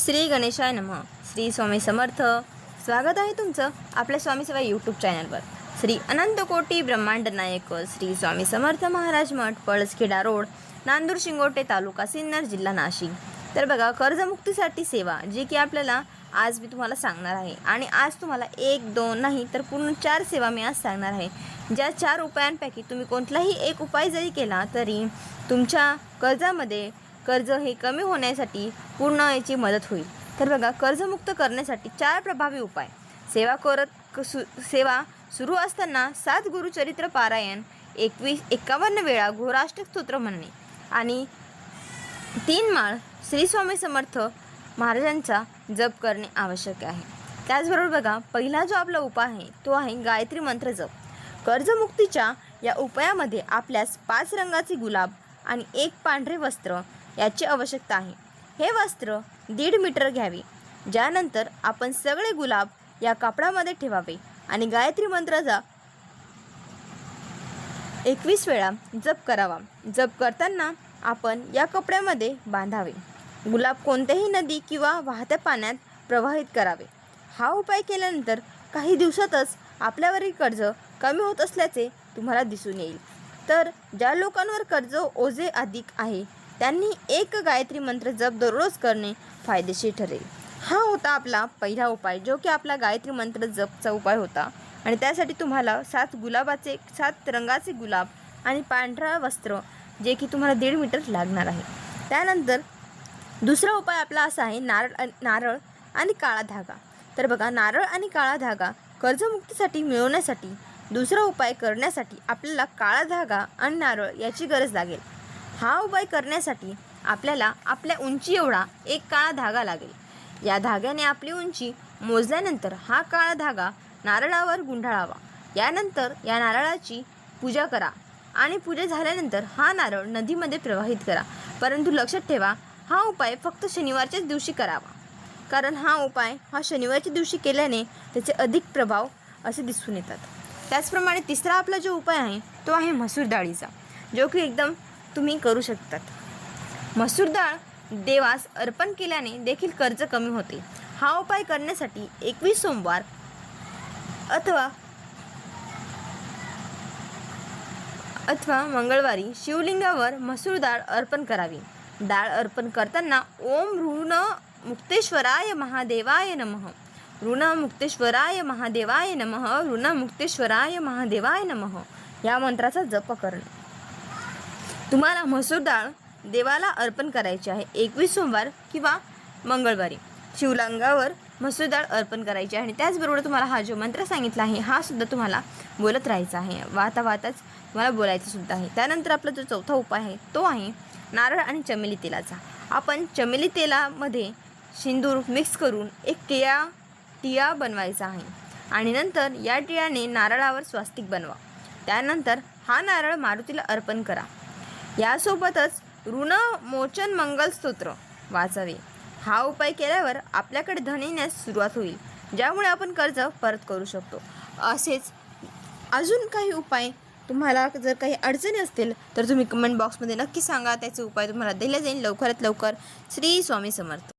श्री गणेशाय नमः. श्री स्वामी समर्थ. स्वागत आहे तुमचं आपल्या स्वामी सेवा यूट्यूब चॅनलवर श्री अनंत कोटी ब्रह्मांड नायक श्री स्वामी समर्थ महाराज मठ पळसखेडा रोड नांदूर शिंगोटे तालुका सिन्नर जिल्हा नाशिक. तर बघा कर्जमुक्तीसाठी सेवा जी की आपल्याला आज मी तुम्हाला सांगणार आहे. आणि आज तुम्हाला एक दोन नाही तर पूर्ण चार सेवा मी आज सांगणार आहे. ज्या चार उपायांपैकी तुम्ही कोणताही एक उपाय जरी केला तरी तुमच्या कर्जामध्ये कर्ज हे कमी होण्यासाठी पूर्ण याची मदत होईल. तर बघा कर्जमुक्त करण्यासाठी चार प्रभावी उपाय. सेवा करत क- सु सेवा सुरू असताना सात गुरुचरित्र पारायण एकवीस एकावन्न वेळा घोराष्टक स्तोत्र म्हणणे आणि तीन माळ श्री स्वामी समर्थ महाराजांचा जप करणे आवश्यक आहे. त्याचबरोबर बघा पहिला जो आपला उपाय आहे तो आहे गायत्री मंत्र जप. कर्जमुक्तीच्या या उपायामध्ये आपल्यास पाच रंगाचे गुलाब आणि एक पांढरे वस्त्र याची आवश्यकता आहे. हे वस्त्र दीड मीटर घ्यावे. ज्यानंतर आपण सगळे गुलाब या कापडामध्ये ठेवावे. आणि गायत्री मंत्राचा एकवीस वेळा जप करावा. जप करताना आपण या कपड्यामध्ये बांधावे. गुलाब कोणत्याही नदी किंवा वाहत्या पाण्यात प्रवाहित करावे. हा उपाय केल्यानंतर काही दिवसातच आपल्यावरील कर्ज कमी होत असल्याचे तुम्हाला दिसून येईल. तर ज्या लोकांवर कर्ज ओझे अधिक आहे त्यांनी एक गायत्री मंत्र जप दररोज करणे फायदेशीर ठरेल. हा होता आपला पहिला उपाय जो की आपला गायत्री मंत्र जपचा उपाय होता. आणि त्यासाठी तुम्हाला सात गुलाबाचे सात रंगाचे गुलाब आणि पांढरा वस्त्र जे की तुम्हाला दीड मीटर लागणार आहे. त्यानंतर दुसरा उपाय आपला असा आहे नारळ नारळ आणि काळा धागा. तर बघा नारळ आणि काळा धागा कर्जमुक्तीसाठी मिळवण्यासाठी दुसरा उपाय करण्यासाठी आपल्याला काळा धागा आणि नारळ याची गरज लागेल. हा उपाय करण्यासाठी आपल्याला आपल्या उंची एवढा एक काळा धागा लागेल. या धाग्याने आपली उंची मोजल्यानंतर हा काळा धागा नारळावर गुंढाळावा यानंतर या नारळाची पूजा करा आणि पूजा झाल्यानंतर हा नारळ नदीमध्ये प्रवाहित करा. परंतु लक्षात ठेवा हा उपाय फक्त शनिवारच्याच दिवशी करावा. कारण हा उपाय हा शनिवारच्या दिवशी केल्याने त्याचे अधिक प्रभाव असे दिसून येतात. त्याचप्रमाणे तिसरा आपला जो उपाय आहे तो आहे मसूर डाळीचा. जो की एकदम तुम्ही करू शकतात. मसूर डाळ देवास अर्पण केल्याने देखील कर्ज कमी होते. हा उपाय करण्यासाठी एकवीस सोमवार अथवा अथवा मंगळवारी शिवलिंगावर मसूर डाळ अर्पण करावी. डाळ अर्पण करताना ओम ऋण मुक्तेश्वराय महादेवाय नमः. ऋण मुक्तेश्वराय महादेवाय नमः ऋण मुक्तेश्वराय महादेवाय नमः. या मंत्राचा जप करणे. तुम्हाला मसूर डाळ देवाला अर्पण करायची आहे. एकवीस सोमवार किंवा मंगळवारी. शिवलिंगावर मसूर डाळ अर्पण करायची आहे आणि त्याचबरोबर तुम्हाला हा जो मंत्र सांगितला आहे हा सुद्धा तुम्हाला बोलत राहायचा आहे. वाहता वाहताच तुम्हाला बोलायचं सुद्धा आहे. त्यानंतर आपला जो चौथा उपाय आहे तो आहे नारळ आणि चमेली तेलाचा. आपण चमेली तेलामध्ये सिंदूर मिक्स करून एक टिया टिया बनवायचा आहे. आणि नंतर या टियाने नारळावर स्वास्तिक बनवा. त्यानंतर हा नारळ मारुतीला अर्पण करा. यासोबतच ऋण मोचन मंगलस्तोत्र वाचावे. हा उपाय केल्यावर आपल्याकडे धन येण्यास सुरुवात होईल ज्यामुळे आपण कर्ज परत करू शकतो. असेच अजून काही उपाय तुम्हाला जर काही अडचणी असतील तर तुम्ही कमेंट बॉक्समध्ये नक्की सांगा. त्याचे उपाय तुम्हाला दिले जाईल. लवकरात लवकर श्री स्वामी समर्थ.